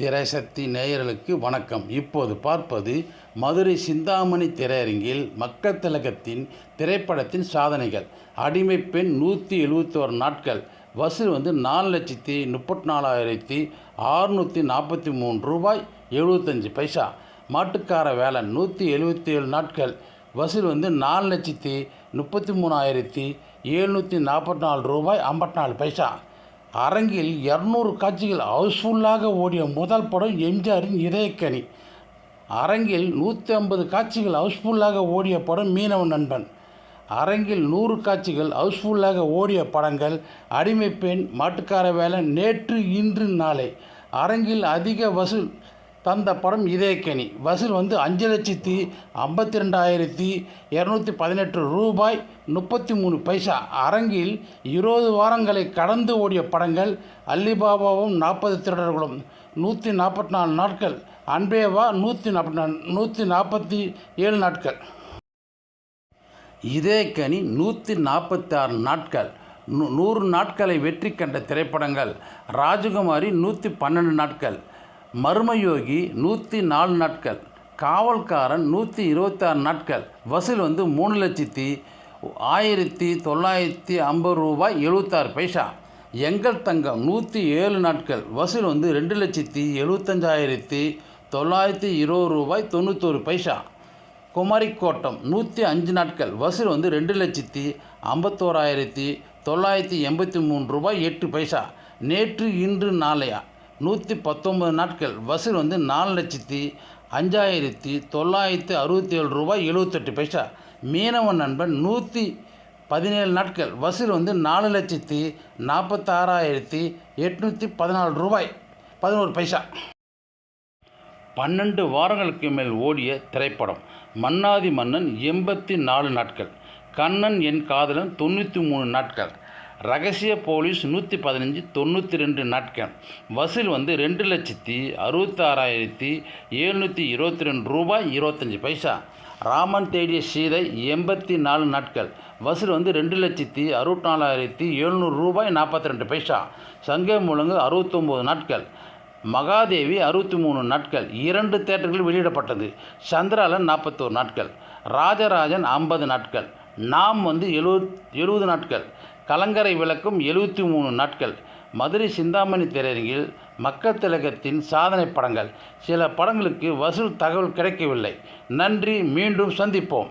திரைசக்தி நேயர்களுக்கு வணக்கம். இப்போது பார்ப்பது மதுரை சிந்தாமணி திரையரங்கில் மக்கள் திலகத்தின் திரைப்படத்தின் சாதனைகள். அடிமை பெண் நூற்றி எழுபத்தோரு நாட்கள். வசூல் வந்து நாலு லட்சத்தி முப்பத்தி நாலாயிரத்தி அறுநூற்றி நாற்பத்தி மூணு ரூபாய் எழுபத்தஞ்சி பைசா. மாட்டுக்கார வேலை நூற்றி எழுபத்தி ஏழு நாட்கள். வசூல் வந்து நாலு லட்சத்தி முப்பத்தி மூணாயிரத்தி எழுநூற்றி நாற்பத்தி நாலு ரூபாய் ஐம்பத்தி நாலு பைசா. அரங்கில் இரநூறு காட்சிகள் ஹவுஸ்ஃபுல்லாக ஓடிய முதல் படம் எம்ஜிஆரின் இதயக்கனி. அரங்கில் நூற்றி ஐம்பது காட்சிகள் ஹவுஸ்ஃபுல்லாக ஓடிய படம் மீனவன் நண்பன். அரங்கில் நூறு காட்சிகள் ஹவுஸ்ஃபுல்லாக ஓடிய படங்கள் அடிமை பெண் மாட்டுக்கார வேலை நேற்று இன்று நாளை. அரங்கில் அதிக வசூல் தந்த படம் இதயக்கனி வசூல் வந்து அஞ்சு லட்சத்தி ஐம்பத்தி ரெண்டாயிரத்தி இரநூத்தி பதினெட்டு ரூபாய் முப்பத்தி மூணு பைசா. அரங்கில் இருபது வாரங்களை கடந்து ஓடிய படங்கள் அல்லிபாபாவும் நாற்பது திருடர்களும். நூற்றி நாற்பத்தி நாலு நாட்கள். அன்பேவா நூற்றி நாற்பத்தி நாலு நூற்றி நாற்பத்தி ஏழு நாட்கள். இதயக்கனி நூற்றி நாற்பத்தி ஆறு நாட்கள். நூ நூறு நாட்களை வெற்றி கண்ட திரைப்படங்கள். ராஜகுமாரி நூற்றி பன்னெண்டு நாட்கள். மர்மயோகி நூற்றி நாலு நாட்கள் காவல்காரன் நூற்றி இருபத்தாறு நாட்கள் வசூல் வந்து மூணு லட்சத்தி ஆயிரத்தி தொள்ளாயிரத்தி ஐம்பது ரூபாய் எழுபத்தாறு பைசா. எங்கள் தங்கம் நூற்றி ஏழு நாட்கள் வசூல் வந்து ரெண்டு லட்சத்தி எழுபத்தஞ்சாயிரத்தி தொள்ளாயிரத்தி இருபது ரூபாய் தொண்ணூத்தொரு பைசா. குமரிக்கோட்டம் நூற்றி அஞ்சு நாட்கள் வசூல் வந்து ரெண்டு லட்சத்தி ஐம்பத்தோராயிரத்தி தொள்ளாயிரத்தி எண்பத்தி மூணு ரூபாய் எட்டு பைசா. நேற்று இன்று நாளையா? நூற்றி பத்தொம்பது நாட்கள். வசூல் வந்து நாலு லட்சத்தி அஞ்சாயிரத்தி தொள்ளாயிரத்தி அறுபத்தி ஏழு ரூபாய் எழுபத்தெட்டு பைசா. மீனவன் நண்பன் நூற்றி பதினேழு நாட்கள். வசூல் வந்து நாலு லட்சத்தி நாற்பத்தாறாயிரத்தி எட்நூற்றி பதினாலு ரூபாய் பதினோரு பைசா. பன்னெண்டு வாரங்களுக்கு மேல் ஓடிய திரைப்படம் மன்னாதி மன்னன் எண்பத்தி நாலு நாட்கள். கண்ணன் என் காதலன் தொண்ணூற்றி மூணு நாட்கள். ரகசிய போலீஸ் நூற்றி பதினஞ்சு தொண்ணூற்றி ரெண்டு நாட்கள். வசூல் வந்து ரெண்டு லட்சத்தி அறுபத்தாறாயிரத்தி எழுநூற்றி இருபத்தி ரெண்டு ரூபாய் இருபத்தஞ்சி பைசா. ராமன் தேடிய சீதை எண்பத்தி நாலு நாட்கள். வசூல் வந்து ரெண்டு லட்சத்தி அறுபத்தி நாலாயிரத்தி எழுநூறு ரூபாய் நாற்பத்தி ரெண்டு பைசா. சங்க முழங்கு அறுபத்தொம்போது நாட்கள். மகாதேவி அறுபத்தி மூணு நாட்கள். இரண்டு தேட்டர்கள் வெளியிடப்பட்டது. சந்திராலன் நாற்பத்தோரு நாட்கள். ராஜராஜன் ஐம்பது நாட்கள். நாம் வந்து எழுவத் எழுபது நாட்கள். கலங்கரை விளக்கும் எழுபத்தி மூணு நாட்கள். மதுரை சிந்தாமணி திரையரங்கில் மக்கள் திலகத்தின் சாதனை படங்கள். சில படங்களுக்கு வசூல் தகவல் கிடைக்கவில்லை. நன்றி மீண்டும் சந்திப்போம்.